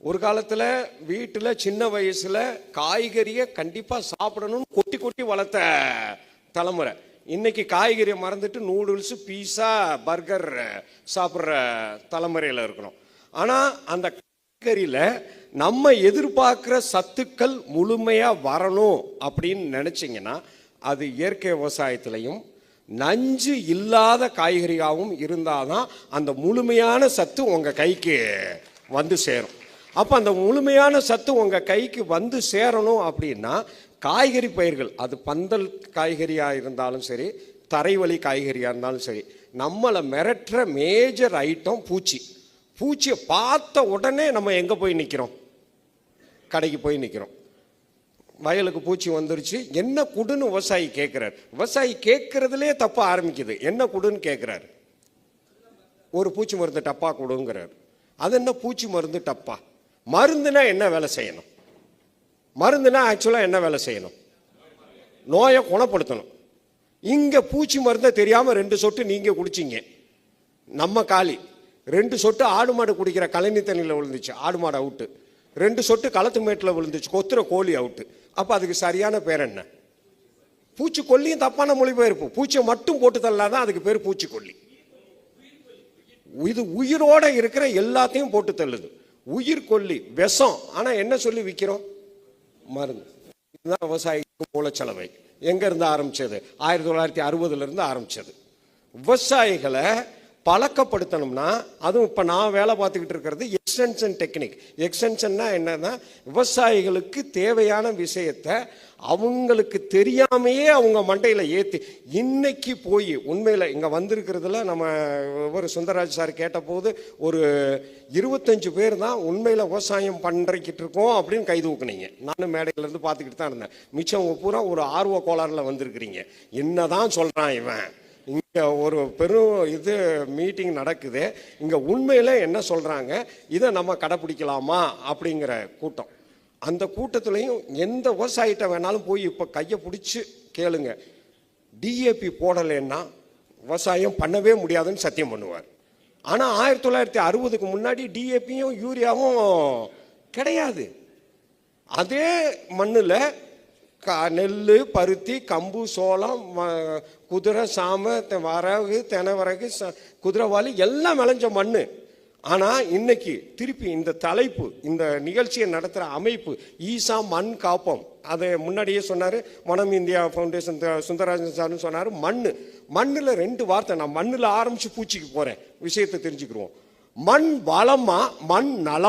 ஒரு காலத்தில் வீட்டில் சின்ன வயசில் காய்கறியை கண்டிப்பாக சாப்பிடணும்னு கொட்டி கொட்டி வளர்த்த தலைமுறை. இன்னைக்கு காய்கறியை மறந்துட்டு நூடுல்ஸு பீஸா பர்கர் சாப்பிட்ற தலைமுறையில் இருக்கிறோம் ஆனால் அந்த காய்கறியில் நம்ம எதிர்பார்க்குற சத்துக்கள் முழுமையாக வரணும் அப்படின்னு நினச்சிங்கன்னா அது இயற்கை விவசாயத்திலையும் நஞ்சு இல்லாத காய்கறியாகவும் இருந்தால் தான் அந்த முழுமையான சத்து உங்கள் கைக்கு வந்து சேரும். அப்போ அந்த முழுமையான சத்து உங்கள் கைக்கு வந்து சேரணும் அப்படின்னா காய்கறி பயிர்கள் அது பந்தல் காய்கறியாக இருந்தாலும் சரி தரைவழி காய்கறியாக இருந்தாலும் சரி நம்மளை மிரட்டுற மேஜர் ஐட்டம் பூச்சி. பூச்சியை பார்த்த உடனே நம்ம எங்கே போய் நிற்கிறோம் கடைக்கு போய் நிற்கிறோம் வயலுக்கு பூச்சி வந்துருச்சு என்ன குடுன்னு விவசாயி கேட்குறாரு விவசாயி கேட்குறதுலே தப்பாக ஆரம்பிக்குது. என்ன குடுன்னு கேட்குறாரு ஒரு பூச்சி மருந்து டப்பா கொடுங்கிறார். அது என்ன பூச்சி மருந்து டப்பா? மருந்துனா என்ன வேலை செய்யணும்? மருந்துனா ஆக்சுவலாக என்ன வேலை செய்யணும்? நோயை குணப்படுத்தணும். இங்கே பூச்சி மருந்தை தெரியாமல் ரெண்டு சொட்டு நீங்கள் குடிச்சிங்க. நம்ம காலி. ரெண்டு சொட்டு ஆடு மாடு குடிக்கிற கழனி தண்ணியில் விழுந்துச்சு. ஆடு மாடு அவுட்டு ரெண்டு சொட்டு களத்து மேட்டில் விழுந்துச்சு. கொத்துற கோழி அவுட்டு அப்போ அதுக்கு சரியான பேர் என்ன? பூச்சிக்கொல்லியும் தப்பான மொழிபெயர்ப்பு. பூச்சியை மட்டும் போட்டு தள்ளாதான் அதுக்கு பேர் பூச்சிக்கொல்லி இது உயிரோட இருக்கிற எல்லாத்தையும் போட்டு தள்ளுது. உயிர் கொல்லி விஷம். ஆனா என்ன சொல்லி விற்கிறோம் மருந்து. இதுதான் விவசாயிக்கு மூலச்சலவை எங்க இருந்து ஆரம்பிச்சது? ஆயிரத்தி தொள்ளாயிரத்தி அறுபதுல இருந்து ஆரம்பிச்சது. விவசாயிகளை பழக்கப்படுத்தணும்னா அதுவும் இப்போ நான் வேலை பார்த்துக்கிட்டு இருக்கிறது எக்ஸ்டென்ஷன் டெக்னிக் எக்ஸ்டென்ஷன்னா என்னன்னா விவசாயிகளுக்கு தேவையான விஷயத்தை அவங்களுக்கு தெரியாமையே அவங்க மண்டையில் ஏற்றி இன்னைக்கு போய் உண்மையில் இங்கே வந்திருக்கிறதுல நம்ம ஒரு சுந்தரராஜ் சார் கேட்டபோது ஒரு இருபத்தஞ்சு பேர் தான் உண்மையில் விவசாயம் பண்ணிக்கிட்டு இருக்கோம் அப்படின்னு கை தூக்குனீங்க. நானும் மேடையிலேருந்து பார்த்துக்கிட்டு தான் இருந்தேன். மிச்சம் பூரா ஒரு ஆர்வ கோளாறில் வந்திருக்கிறீங்க. என்ன தான் சொல்கிறான் இவன்? இங்கே ஒரு பெரும் இது மீட்டிங் நடக்குது. இங்கே உண்மையில் என்ன சொல்கிறாங்க இதை நம்ம கடைப்பிடிக்கலாமா அப்படிங்கிற கூட்டம். அந்த கூட்டத்துலேயும் எந்த விவசாயிட்ட வேணாலும் போய் இப்போ கையை பிடிச்சி கேளுங்க. டிஏபி போடலைன்னா விவசாயம் பண்ணவே முடியாதுன்னு சத்தியம் பண்ணுவார். ஆனால் ஆயிரத்தி தொள்ளாயிரத்தி அறுபதுக்கு முன்னாடி டிஏபியும் யூரியாவும் கிடையாது. அதே மண்ணில் க நெல் பருத்தி கம்பு சோளம் குதிரை சாம வரகு தெனவரகு ச- குதிரைவாலி எல்லாம் விளைஞ்ச மண் ஆனால் இன்னைக்கு திருப்பி இந்த தலைப்பு இந்த நிகழ்ச்சியை நடத்துகிற அமைப்பு ஈசா மண் காப்போம். அதை முன்னாடியே சொன்னார் மனம் இந்தியா ஃபவுண்டேஷன் சுந்தரராஜன் சார்னு சொன்னார் மண் மண்ணில் ரெண்டு வார்த்தை நான் மண்ணில் ஆரம்பித்து பூச்சிக்கு போகிறேன் விஷயத்தை தெரிஞ்சுக்கிடுவோம் மண் வளமா மண் நலம்